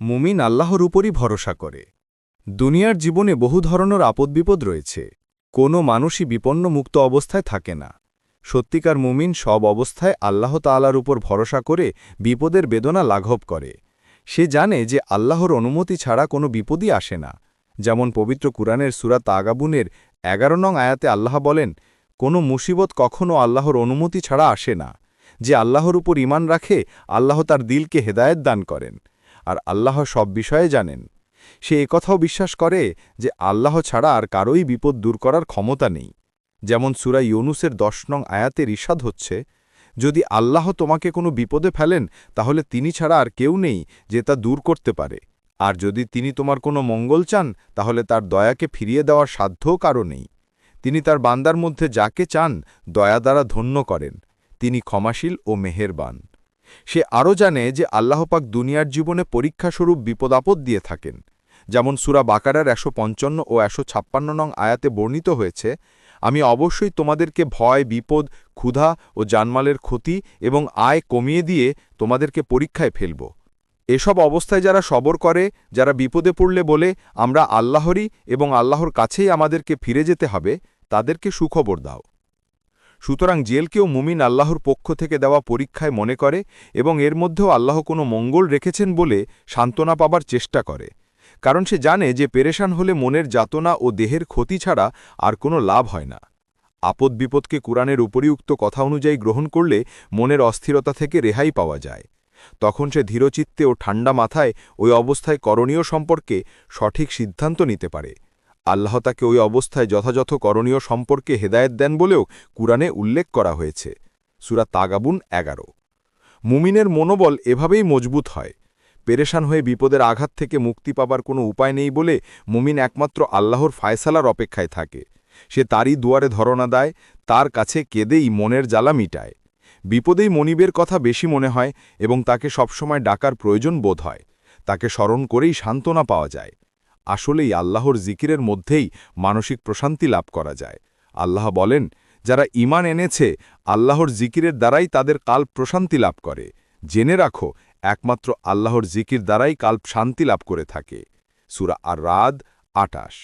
মুমিন আল্লাহর উপরই ভরসা করে। দুনিয়ার জীবনে বহু ধরনের আপদ বিপদ রয়েছে। কোনো মানুষই বিপন্ন মুক্ত অবস্থায় থাকে না। সত্যিকার মুমিন সব অবস্থায় আল্লাহ তাআলার উপর ভরসা করে বিপদের বেদনা লাঘব করে। সে জানে যে আল্লাহর অনুমতি ছাড়া কোনো বিপদই আসে না। যেমন পবিত্র কুরআনের সুরা তাগাবুনের এগারো নং আয়াতে আল্লাহ বলেন, কোনো মুসিবত কখনও আল্লাহর অনুমতি ছাড়া আসে না। যে আল্লাহর উপর ইমান রাখে, আল্লাহ তার দিলকে হেদায়েত দান করেন। আর আল্লাহ সব বিষয়ে জানেন। সে একথাও বিশ্বাস করে যে আল্লাহ ছাড়া আর কারোই বিপদ দূর করার ক্ষমতা নেই। যেমন সুরা ইউনুসের দশ নং আয়াতের ইস্বাদ হচ্ছে, যদি আল্লাহ তোমাকে কোনো বিপদে ফেলেন, তাহলে তিনি ছাড়া আর কেউ নেই যে তা দূর করতে পারে। আর যদি তিনি তোমার কোনো মঙ্গল চান, তাহলে তার দয়াকে ফিরিয়ে দেওয়ার সাধ্যও কারও নেই। তিনি তার বান্দার মধ্যে যাকে চান, দয়া দ্বারা ধন্য করেন। তিনি ক্ষমাশীল ও মেহেরবান। সে আরও জানে যে আল্লাহপাক দুনিয়ার জীবনে পরীক্ষাস্বরূপ বিপদাপদ দিয়ে থাকেন। যেমন সুরা বাকারার একশো পঞ্চান্ন ও একশো ছাপ্পান্ন নং আয়াতে বর্ণিত হয়েছে, আমি অবশ্যই তোমাদেরকে ভয়, বিপদ, ক্ষুধা ও জানমালের ক্ষতি এবং আয় কমিয়ে দিয়ে তোমাদেরকে পরীক্ষায় ফেলব। এসব অবস্থায় যারা সবর করে, যারা বিপদে পড়লে বলে, আমরা আল্লাহরই এবং আল্লাহর কাছেই আমাদেরকে ফিরে যেতে হবে, তাদেরকে সুখবর দাও সুতরাং জেলকেও মুমিন আল্লাহর পক্ষ থেকে দেওয়া পরীক্ষায় মনে করে এবং এর মধ্যেও আল্লাহ কোনো মঙ্গল রেখেছেন বলে সান্ত্বনা পাবার চেষ্টা করে। কারণ সে জানে যে পেরেশান হলে মনের যাতনা ও দেহের ক্ষতি ছাড়া আর কোনো লাভ হয় না। আপদ বিপদকে কুরআনের উপরিউক্ত কথা অনুযায়ী গ্রহণ করলে মনের অস্থিরতা থেকে রেহাই পাওয়া যায়। তখন সে ধীরচিত্তে ও ঠান্ডা মাথায় ওই অবস্থায় করণীয় সম্পর্কে সঠিক সিদ্ধান্ত নিতে পারে। আল্লাহ তাকে ওই অবস্থায় যথাযথ করণীয় সম্পর্কে হেদায়েত দেন বলেও কুরআনে উল্লেখ করা হয়েছে। সুরা তাগাবুন এগারো। মুমিনের মনোবল এভাবেই মজবুত হয়। পেরেশান হয়ে বিপদের আঘাত থেকে মুক্তি পাবার কোনো উপায় নেই বলে মুমিন একমাত্র আল্লাহর ফায়সালার অপেক্ষায় থাকে। সে তারই দুয়ারে ধরনা দেয়, তার কাছে কেঁদেই মনের জ্বালা মিটায়। বিপদেই মনিবের কথা বেশি মনে হয় এবং তাকে সবসময় ডাকার প্রয়োজন বোধ হয়। তাকে স্মরণ করেই সান্ত্বনা পাওয়া যায়। আসলেই আল্লাহর জিকিরের মধ্যেই মানসিক প্রশান্তি লাভ করা যায়। আল্লাহ বলেন, যারা ইমান এনেছে, আল্লাহর জিকিরের দ্বারাই তাদের কাল প্রশান্তি লাভ করে। জেনে রাখো, একমাত্র আল্লাহর জিকির দ্বারাই কাল্প শান্তি লাভ করে থাকে। সুরা আর রাদ আটাশ।